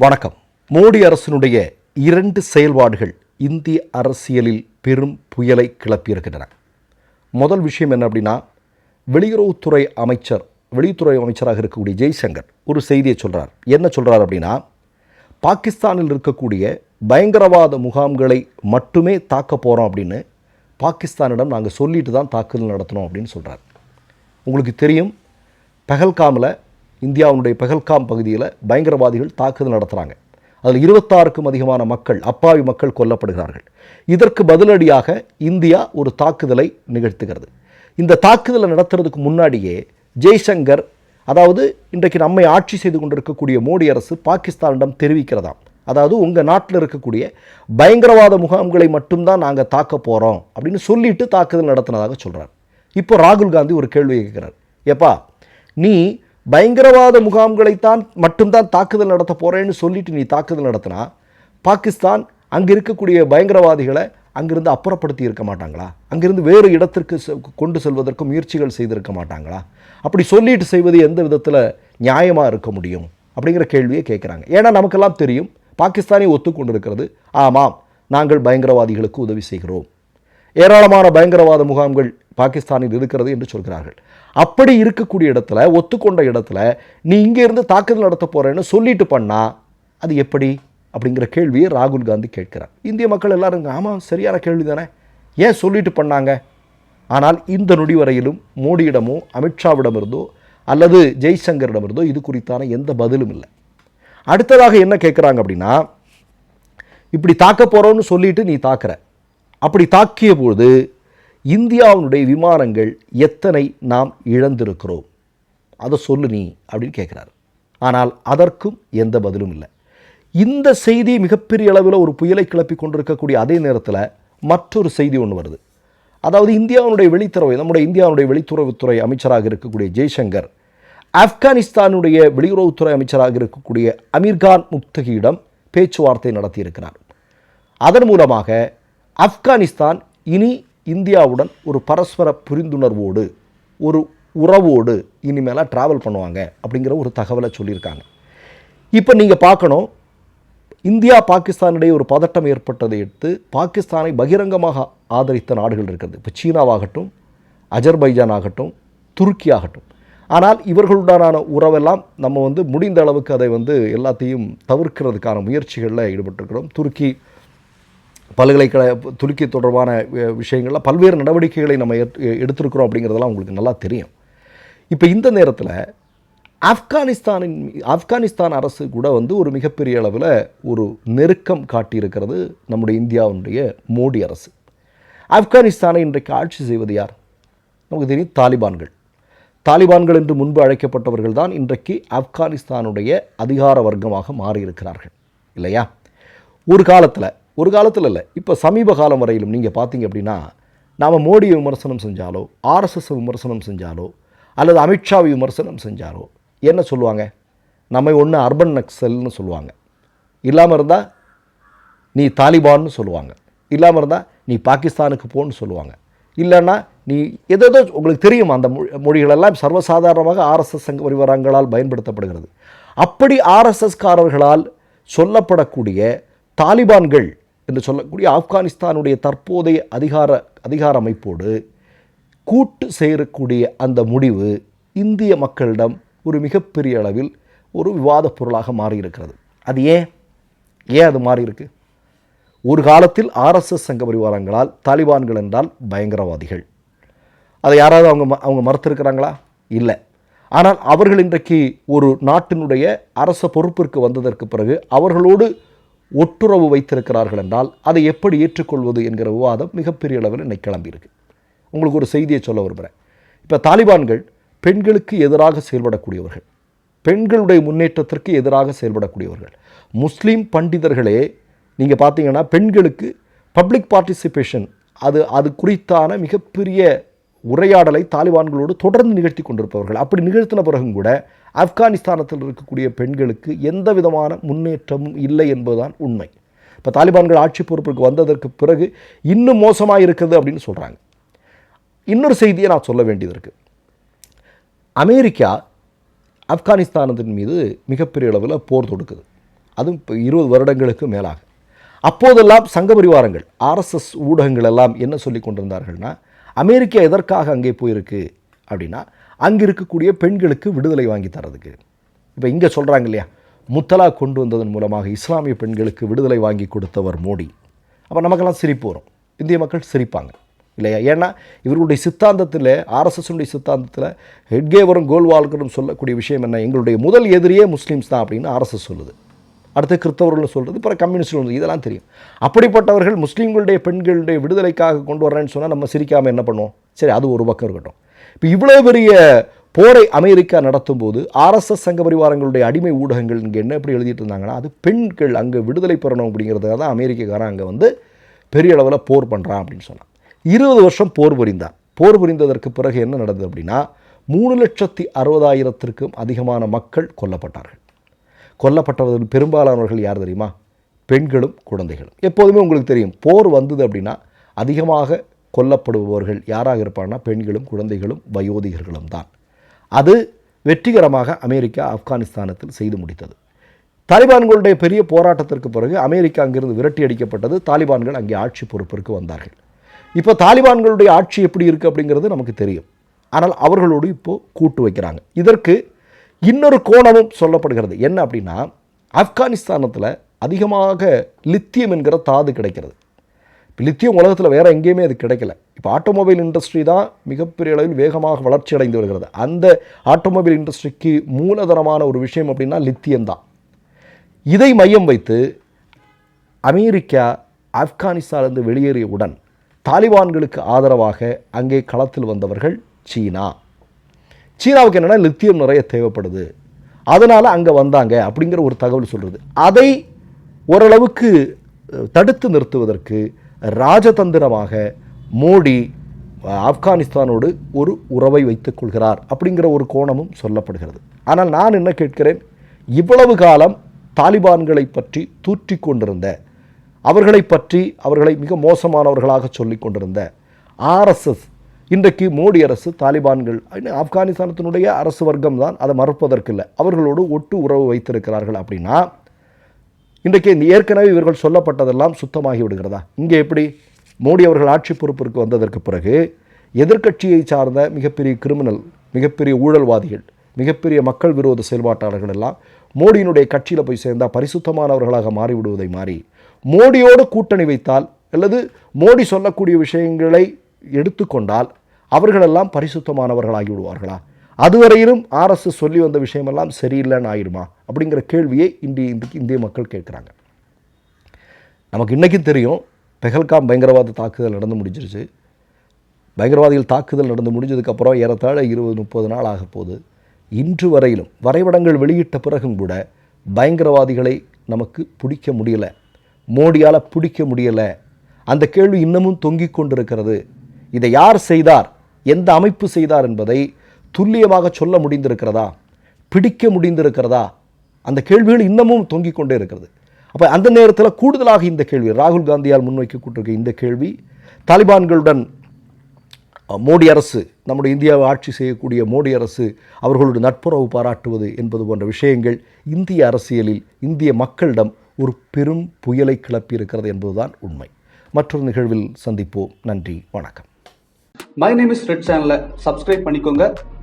வணக்கம். மோடி அரசினுடைய இரண்டு செயல்பாடுகள் இந்திய அரசியலில் பெரும் புயலை கிளப்பியிருக்கின்றன. முதல் விஷயம் என்ன அப்படின்னா வெளியுறவுத்துறை அமைச்சர் வெளியுறவுத்துறை அமைச்சராக இருக்கக்கூடிய ஜெய்சங்கர் ஒரு செய்தியை சொல்கிறார் என்ன சொல்கிறார் அப்படின்னா பாகிஸ்தானில் இருக்கக்கூடிய பயங்கரவாத முகாம்களை மட்டுமே தாக்க போகிறோம் அப்படின்னு பாகிஸ்தானிடம் நாங்கள் சொல்லிட்டு தான் தாக்குதல் நடத்தணும் அப்படின்னு சொல்கிறார் உங்களுக்கு தெரியும் பகல்காமில் இந்தியாவுடைய பெஹல்காம் பகுதியில் பயங்கரவாதிகள் தாக்குதல் நடத்துகிறாங்க அதில் இருபத்தாறுக்கும் அதிகமான மக்கள் அப்பாவி மக்கள் கொல்லப்படுகிறார்கள். இதற்கு பதிலடியாக இந்தியா ஒரு தாக்குதலை நிகழ்த்துகிறது. இந்த தாக்குதலை நடத்துறதுக்கு முன்னாடியே ஜெய்சங்கர் அதாவது இன்றைக்கு நம்மை ஆட்சி செய்து கொண்டிருக்கக்கூடிய மோடி அரசு பாகிஸ்தானிடம் தெரிவிக்கிறதாம். அதாவது உங்கள் நாட்டில் இருக்கக்கூடிய பயங்கரவாத முகாம்களை மட்டும்தான் நாங்கள் தாக்க போகிறோம் அப்படின்னு சொல்லிட்டு தாக்குதல் நடத்தினதாக சொல்கிறார் இப்போ ராகுல் காந்தி ஒரு கேள்வி கேட்குறார். ஏப்பா நீ பயங்கரவாத முகாம்களைத்தான் மட்டும்தான் தாக்குதல் நடத்த போகிறேன்னு சொல்லிட்டு நீ தாக்குதல் நடத்தினா பாகிஸ்தான் அங்கே இருக்கக்கூடிய பயங்கரவாதிகளை அங்கிருந்து அப்புறப்படுத்தி இருக்க மாட்டாங்களா? அங்கிருந்து வேறு இடத்திற்கு செ- கொண்டு செல்வதற்கு முயற்சிகள் செய்திருக்க மாட்டாங்களா? அப்படி சொல்லிட்டு செய்வது எந்த விதத்தில் நியாயமாக இருக்க முடியும்? அப்படிங்கிற கேள்வியை கேட்குறாங்க ஏன்னா நமக்கெல்லாம் தெரியும் பாகிஸ்தானை ஒத்துக்கொண்டிருக்கிறது. ஆமாம் நாங்கள் பயங்கரவாதிகளுக்கு உதவி செய்கிறோம். ஏராளமான பயங்கரவாத முகாம்கள் பாகிஸ்தானில் இருக்கிறது என்று சொல்கிறார்கள். அப்படி இருக்கக்கூடிய இடத்துல ஒத்துக்கொண்ட இடத்துல நீ இங்கே இருந்து தாக்குதல் நடத்த போகிறேன்னு சொல்லிட்டு பண்ணா அது எப்படி? அப்படிங்கிற கேள்வியை ராகுல் காந்தி கேட்கிறார். இந்திய மக்கள் எல்லாரும் ஆமாம் சரியான கேள்வி தானே. ஏன் சொல்லிட்டு பண்ணாங்க? ஆனால் இந்த நொடி வரையிலும் மோடியிடமோ அமித்ஷாவிடமிருந்தோ அல்லது ஜெய்சங்கரிடமிருந்தோ இது குறித்தான எந்த பதிலும் இல்லை. அடுத்ததாக என்ன கேட்குறாங்க அப்படின்னா இப்படி தாக்க போகிறோன்னு சொல்லிட்டு நீ தாக்குற. அப்படி தாக்கிய போது இந்தியாவினுடைய விமானங்கள் எத்தனை நாம் இழந்திருக்கிறோம்? அதை சொல்லு நீ அப்படின்னு கேட்குறாரு ஆனால் அதற்கும் எந்த பதிலும் இல்லை. இந்த செய்தி மிகப்பெரிய அளவில் ஒரு புயலை கிளப்பி கொண்டிருக்கக்கூடிய அதே நேரத்தில் மற்றொரு செய்தி ஒன்று வருது. அதாவது இந்தியாவுடைய வெளித்துறவு நம்முடைய இந்தியாவுடைய வெளித்துறவுத்துறை அமைச்சராக இருக்கக்கூடிய ஜெய்சங்கர் ஆப்கானிஸ்தானுடைய வெளியுறவுத்துறை அமைச்சராக இருக்கக்கூடிய அமீர்கான் முக்தகியிடம் பேச்சுவார்த்தை நடத்தியிருக்கிறார். அதன் மூலமாக ஆப்கானிஸ்தான் இனி இந்தியாவுடன் ஒரு பரஸ்பர புரிந்துணர்வோடு ஒரு உறவோடு இனிமேலாக ட்ராவல் பண்ணுவாங்க அப்படிங்கிற ஒரு தகவலை சொல்லியிருக்காங்க. இப்போ நீங்கள் பார்க்கணும் இந்தியா பாகிஸ்தானிடையே ஒரு பதட்டம் ஏற்பட்டதை எடுத்து பாகிஸ்தானை பகிரங்கமாக ஆதரித்த நாடுகள் இருக்கிறது. இப்போ சீனாவாகட்டும் அஜர்பைஜான் ஆகட்டும் துருக்கி ஆகட்டும் ஆனால் இவர்களுடனான உறவெல்லாம் நம்ம வந்து முடிந்த அளவுக்கு அதை வந்து எல்லாத்தையும் தவிர்க்கிறதுக்கான முயற்சிகளில் ஈடுபட்டிருக்கிறோம். துருக்கி பல்கலைக்கழக துருக்கி தொடர்பான விஷயங்களில் பல்வேறு நடவடிக்கைகளை நம்ம எடுத்திருக்கிறோம் அப்படிங்கிறதெல்லாம் உங்களுக்கு நல்லா தெரியும். இப்போ இந்த நேரத்தில் ஆப்கானிஸ்தானின் ஆப்கானிஸ்தான் அரசு கூட வந்து ஒரு மிகப்பெரிய அளவில் ஒரு நெருக்கம் காட்டியிருக்கிறது நம்முடைய இந்தியாவுடைய மோடி அரசு. ஆப்கானிஸ்தானை இன்றைக்கு ஆட்சி செய்வது யார்? நமக்கு தெரியும் தாலிபான்கள். தாலிபான்கள் என்று முன்பு அழைக்கப்பட்டவர்கள் தான் இன்றைக்கு ஆப்கானிஸ்தானுடைய அதிகார வர்க்கமாக மாறியிருக்கிறார்கள். இல்லையா? ஒரு காலத்தில் ஒரு காலத்தில் இல்லை. இப்போ சமீப காலம் வரையிலும் நீங்கள் பார்த்தீங்க அப்படின்னா நாம் மோடியை விமர்சனம் செஞ்சாலோ ஆர்எஸ்எஸ் விமர்சனம் செஞ்சாலோ அல்லது அமித்ஷாவை விமர்சனம் செஞ்சாலோ என்ன சொல்லுவாங்க? நம்மை ஒன்று அர்பன் நக்சல்னு சொல்லுவாங்க. இல்லாமல் இருந்தால் நீ தாலிபான்னு சொல்லுவாங்க. இல்லாமல் இருந்தால் நீ பாகிஸ்தானுக்கு போன்னு சொல்லுவாங்க. இல்லைன்னா நீ எதேதோ உங்களுக்கு தெரியும் அந்த மொழி மொழிகளெல்லாம் சர்வசாதாரணமாக ஆர்எஸ்எஸ் சங்க பரிவாரங்களால் பயன்படுத்தப்படுகிறது. அப்படி ஆர்எஸ்எஸ்காரர்களால் சொல்லப்படக்கூடிய தாலிபான்கள் என்று சொல்லக்கூடிய ஆப்கானிஸ்தானுடைய தற்போதைய அதிகார அதிகார அமைப்போடு கூட்டு சேரக்கூடிய அந்த முடிவு இந்திய மக்களிடம் ஒரு மிகப்பெரிய அளவில் ஒரு விவாதப் பொருளாக மாறியிருக்கிறது. அது ஏன்? ஏன் அது மாறியிருக்கு? ஒரு காலத்தில் ஆர்எஸ்எஸ் சங்க பரிவாரங்களால் தாலிபான்கள் என்றால் பயங்கரவாதிகள். அதை யாராவது அவங்க ம- அவங்க மறுத்திருக்கிறாங்களா? இல்லை. ஆனால் அவர்கள் இன்றைக்கு ஒரு நாட்டினுடைய அரச பொறுப்பிற்கு வந்ததற்கு பிறகு அவர்களோடு ஒட்டுறவு வைத்திருக்கிறார்கள் என்றால் அதை எப்படி ஏற்றுக்கொள்வது என்கிற விவாதம் மிகப்பெரிய அளவில் இன்னைக்கு கிளம்பியிருக்கு. உங்களுக்கு ஒரு செய்தியை சொல்ல விரும்புகிறேன் இப்போ தாலிபான்கள் பெண்களுக்கு எதிராக செயல்படக்கூடியவர்கள். பெண்களுடைய முன்னேற்றத்திற்கு எதிராக செயல்படக்கூடியவர்கள். முஸ்லீம் பண்டிதர்களே நீங்கள் பார்த்தீங்கன்னா பெண்களுக்கு பப்ளிக் பார்ட்டிசிபேஷன் அது அது குறித்தான மிகப்பெரிய உரையாடலை தாலிபான்களோடு தொடர்ந்து நிகழ்த்தி கொண்டிருப்பவர்கள். அப்படி நிகழ்த்தின பிறகும் கூட ஆப்கானிஸ்தானத்தில் இருக்கக்கூடிய பெண்களுக்கு எந்த விதமான முன்னேற்றமும் இல்லை என்பதுதான் உண்மை. இப்போ தாலிபான்கள் ஆட்சி பொறுப்புக்கு வந்ததற்கு பிறகு இன்னும் மோசமாக இருக்குது அப்படின்னு சொல்கிறாங்க இன்னொரு செய்தியை நான் சொல்ல வேண்டியது இருக்குது அமெரிக்கா ஆப்கானிஸ்தானத்தின் மீது மிகப்பெரிய அளவில் போர் தொடுக்குது. அதுவும் இப்போ இருபது வருடங்களுக்கு மேலாக. அப்போதெல்லாம் சங்க பரிவாரங்கள் ஆர்எஸ்எஸ் ஊடகங்கள் எல்லாம் என்ன சொல்லி கொண்டிருந்தார்கள்னா அமெரிக்கா எதற்காக அங்கே போயிருக்கு அப்படின்னா அங்கே இருக்கக்கூடிய பெண்களுக்கு விடுதலை வாங்கி தரதுக்கு இப்போ இங்கே சொல்கிறாங்க இல்லையா முத்தலா கொண்டு வந்ததன் மூலமாக இஸ்லாமிய பெண்களுக்கு விடுதலை வாங்கி கொடுத்தவர் மோடி. அப்போ நமக்கெல்லாம் சிரிப்பு வரும். இந்திய மக்கள் சிரிப்பாங்க. இல்லையா? ஏன்னா இவர்களுடைய சித்தாந்தத்தில் ஆர்எஸ்எஸ்னுடைய சித்தாந்தத்தில் ஹெட்கேவரும் கோல்வால்கரும் சொல்லக்கூடிய விஷயம் என்ன? எங்களுடைய முதல் எதிரியே முஸ்லீம்ஸ் தான் அப்படின்னு ஆர்எஸ்எஸ் சொல்லுது. அடுத்து கிறிஸ்தவர்கள் சொல்கிறது பிற கம்யூனிஸ்ட் வந்து இதெல்லாம் தெரியும். அப்படிப்பட்டவர்கள் முஸ்லீம்களுடைய பெண்களுடைய விடுதலைக்காக கொண்டு வரேன்னு சொன்னால் நம்ம சிரிக்காமல் என்ன பண்ணுவோம்? சரி அது ஒரு பக்கம் இருக்கட்டும். இப்போ இவ்வளோ பெரிய போரை அமெரிக்கா நடத்தும் போது ஆர்எஸ்எஸ் சங்க பரிவாரங்களுடைய அடிமை ஊடகங்கள் இங்கே என்ன எப்படி எழுதிட்டு இருந்தாங்கன்னா அது பெண்கள் அங்கே விடுதலை பெறணும் அப்படிங்கிறதுக்காக தான் அமெரிக்கக்காரன் அங்கே வந்து பெரிய அளவில் போர் பண்ணுறான் அப்படின்னு சொன்னான். இருபது வருஷம் போர் புரிந்தான். போர் புரிந்ததற்கு பிறகு என்ன நடந்தது அப்படின்னா மூணு லட்சத்தி அறுபதாயிரத்திற்கும் அதிகமான மக்கள் கொல்லப்பட்டார்கள். கொல்லப்பட்டவர்கள் பெரும்பாலானவர்கள் யார் தெரியுமா? பெண்களும் குழந்தைகளும். எப்போதுமே உங்களுக்கு தெரியும் போர் வந்தது அப்படின்னா அதிகமாக கொல்லப்படுபவர்கள் யாராக இருப்பாங்கன்னா பெண்களும் குழந்தைகளும் வயோதிகர்களும் தான். அது வெற்றிகரமாக அமெரிக்கா ஆப்கானிஸ்தானத்தில் செய்து முடித்தது. தாலிபான்களுடைய பெரிய போராட்டத்திற்கு பிறகு அமெரிக்கா அங்கிருந்து விரட்டி அடிக்கப்பட்டது. தாலிபான்கள் அங்கே ஆட்சி பொறுப்பிற்கு வந்தார்கள். இப்போ தாலிபான்களுடைய ஆட்சி எப்படி இருக்குது அப்படிங்கிறது நமக்கு தெரியும். ஆனால் அவர்களோடு இப்போது கூட்டு வைக்கிறாங்க. இதற்கு இன்னொரு கோணமும் சொல்லப்படுகிறது. என்ன அப்படின்னா ஆப்கானிஸ்தானத்தில் அதிகமாக லித்தியம் என்கிற தாது கிடைக்கிறது. இப்போ லித்தியம் உலகத்தில் வேறு எங்கேயுமே அது கிடைக்கல. இப்போ ஆட்டோமொபைல் இண்டஸ்ட்ரி தான் மிகப்பெரிய அளவில் வேகமாக வளர்ச்சி அடைந்து வருகிறது. அந்த ஆட்டோமொபைல் இண்டஸ்ட்ரிக்கு மூலதனமான ஒரு விஷயம் அப்படின்னா லித்தியம் தான். இதை மையம் வைத்து அமெரிக்கா ஆப்கானிஸ்தானிலிருந்து வெளியேறியவுடன் தாலிபான்களுக்கு ஆதரவாக அங்கே களத்தில் வந்தவர்கள் சீனா. சீனாவுக்கு என்னென்னா லித்தியம் நிறைய தேவைப்படுது. அதனால் அங்கே வந்தாங்க அப்படிங்கிற ஒரு தகவல் சொல்கிறது அதை ஓரளவுக்கு தடுத்து நிறுத்துவதற்கு ராஜதந்திரமாக மோடி ஆப்கானிஸ்தானோடு ஒரு உறவை வைத்துக் கொள்கிறார் அப்படிங்கிற ஒரு கோணமும் சொல்லப்படுகிறது. ஆனால் நான் என்ன கேட்கிறேன்? இவ்வளவு காலம் தாலிபான்களை பற்றி தூற்றி கொண்டிருந்த அவர்களை பற்றி அவர்களை மிக மோசமானவர்களாக சொல்லிக் கொண்டிருந்த ஆர்எஸ்எஸ் இன்றைக்கு மோடி அரசு தாலிபான்கள் ஆப்கானிஸ்தானத்தினுடைய அரசு வர்க்கம் தான் அதை மறுப்பதற்கில்லை. அவர்களோடு ஒட்டு உறவு வைத்திருக்கிறார்கள் அப்படின்னா இன்றைக்கு ஏற்கனவே இவர்கள் சொல்லப்பட்டதெல்லாம் சுத்தமாகி விடுகிறதா? இங்கே எப்படி? மோடி அவர்கள் ஆட்சி பொறுப்பிற்கு வந்ததற்கு பிறகு எதிர்க்கட்சியை சார்ந்த மிகப்பெரிய கிரிமினல் மிகப்பெரிய ஊழல்வாதிகள் மிகப்பெரிய மக்கள் விரோத செயல்பாட்டாளர்கள் எல்லாம் மோடியினுடைய கட்சியில் போய் சேர்ந்தால் பரிசுத்தமானவர்களாக மாறிவிடுவதை மாறி மோடியோடு கூட்டணி வைத்தால் அல்லது மோடி சொல்லக்கூடிய விஷயங்களை எடுத்துக்கொண்டால் அவர்களெல்லாம் பரிசுத்தமானவர்களாகி விடுவார்களா? அதுவரையிலும் ஆர்எஸ்எஸ் சொல்லி வந்த விஷயமெல்லாம் சரியில்லைன்னு ஆயிடுமா அப்படிங்கிற கேள்வியை இன்றைய இன்றைக்கு இந்திய மக்கள் கேட்குறாங்க. நமக்கு இன்றைக்கும் தெரியும் பெஹல்காம் பயங்கரவாத தாக்குதல் நடந்து முடிஞ்சிருச்சு. பயங்கரவாதிகள் தாக்குதல் நடந்து முடிஞ்சதுக்கப்புறம் ஏறத்தாழ இருபது முப்பது நாள் ஆக போகுது. இன்று வரையிலும் வரைபடங்கள் வெளியிட்ட பிறகும் கூட பயங்கரவாதிகளை நமக்கு பிடிக்க முடியலை. மோடியால் பிடிக்க முடியலை. அந்த கேள்வி இன்னமும் தொங்கிக் கொண்டிருக்கிறது. இதை யார் செய்தார்? எந்த அமைப்பு செய்தார் என்பதை துல்லியமாக சொல்ல முடிந்திருக்கிறதா? பிடிக்க முடிந்திருக்கிறதா? அந்த கேள்விகள் இன்னமும் தொங்கிக் கொண்டே இருக்கிறது. அப்போ அந்த நேரத்தில் கூடுதலாக இந்த கேள்வி ராகுல் காந்தியால் முன்வைக்கப்பட்டிருக்க இந்த கேள்வி தாலிபான்களுடன் மோடி அரசு நம்முடைய இந்தியாவை ஆட்சி செய்யக்கூடிய மோடி அரசு அவர்களுடைய நட்புறவு பாராட்டுவது என்பது போன்ற விஷயங்கள் இந்திய அரசியலில் இந்திய மக்களிடம் ஒரு பெரும் புயலை கிளப்பி இருக்கிறது என்பதுதான் உண்மை. மற்றொரு நிகழ்வில் சந்திப்போம். நன்றி. வணக்கம். மை நேம் இஸ் ரெட் சேனலை சப்ஸ்கிரைப் பண்ணிக்கோங்க.